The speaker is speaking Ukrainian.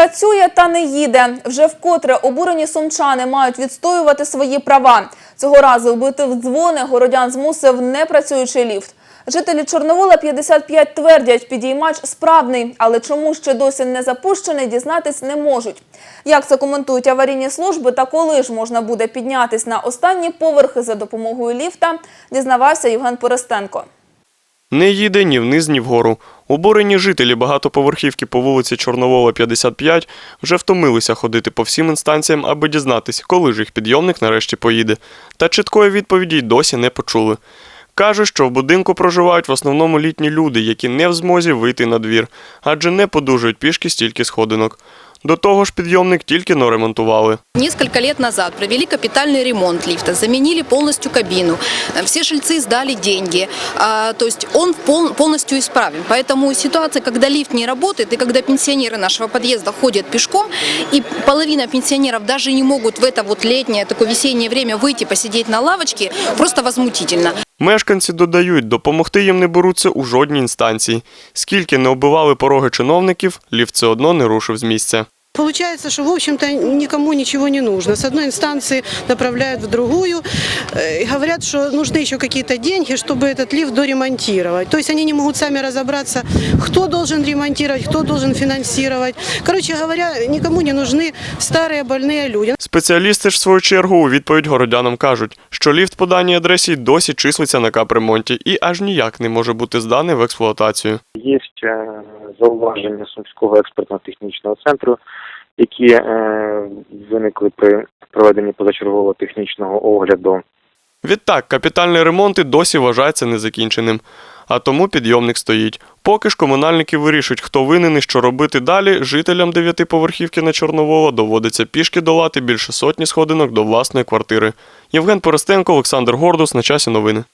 Працює та не їде. Вже вкотре обурені сумчани мають відстоювати свої права. Цього разу вбити в дзвони городян змусив непрацюючий ліфт. Жителі Чорновола 55 твердять, підіймач справний, але чому ще досі не запущений, дізнатись не можуть. Як це коментують аварійні служби та коли ж можна буде піднятись на останні поверхи за допомогою ліфта, дізнавався Євген Поростенко. Не їде ні вниз, ні вгору. Обурені жителі багатоповерхівки по вулиці Чорновола, 55 вже втомилися ходити по всім інстанціям, аби дізнатись, коли ж їх підйомник нарешті поїде. Та чіткої відповіді й досі не почули. Каже, що в будинку проживають в основному літні люди, які не в змозі вийти на двір, адже не подужують пішки стільки сходинок. До того ж, підйомник тільки но ремонтували. Несколько лет назад провели капитальный ремонт лифта, заменили полностью кабину. Э, Все жильцы сдали деньги. А, То есть он пол- полностью исправен. Поэтому ситуация, когда лифт не работает и когда пенсионеры нашего подъезда ходят пешком, и половина пенсионеров даже не могут в это вот летнее, такое весеннее время выйти посидеть на лавочке, просто возмутительно. Мешканці додають, допомогти їм не беруться у жодній інстанції. Скільки не оббивали пороги чиновників, ліфт все одно не рушив з місця. Получается, что, в общем-то, никому ничего не нужно. С одной инстанции направляют в другую, и говорят, что нужны еще какие-то деньги, чтобы этот лифт доремонтировать. То есть они не могут сами разобраться, кто должен ремонтировать, кто должен финансировать. Короче говоря, никому не нужны старые больные люди. Спеціалісти ж в свою чергу у відповідь городянам кажуть, що ліфт по даній адресі й досі числиться на капремонті і аж ніяк не може бути зданий в експлуатацію. Є е, зауваження Сумського експертно-технічного центру, які е, виникли при проведенні позачергового технічного огляду Відтак, капітальний ремонт і досі вважається незакінченим. А тому підйомник стоїть. Поки ж комунальники вирішують, хто винен і що робити далі, жителям дев'ятиповерхівки на Чорнового доводиться пішки долати більше сотні сходинок до власної квартири. Євген Поростенко, Олександр Гордус. На часі новини.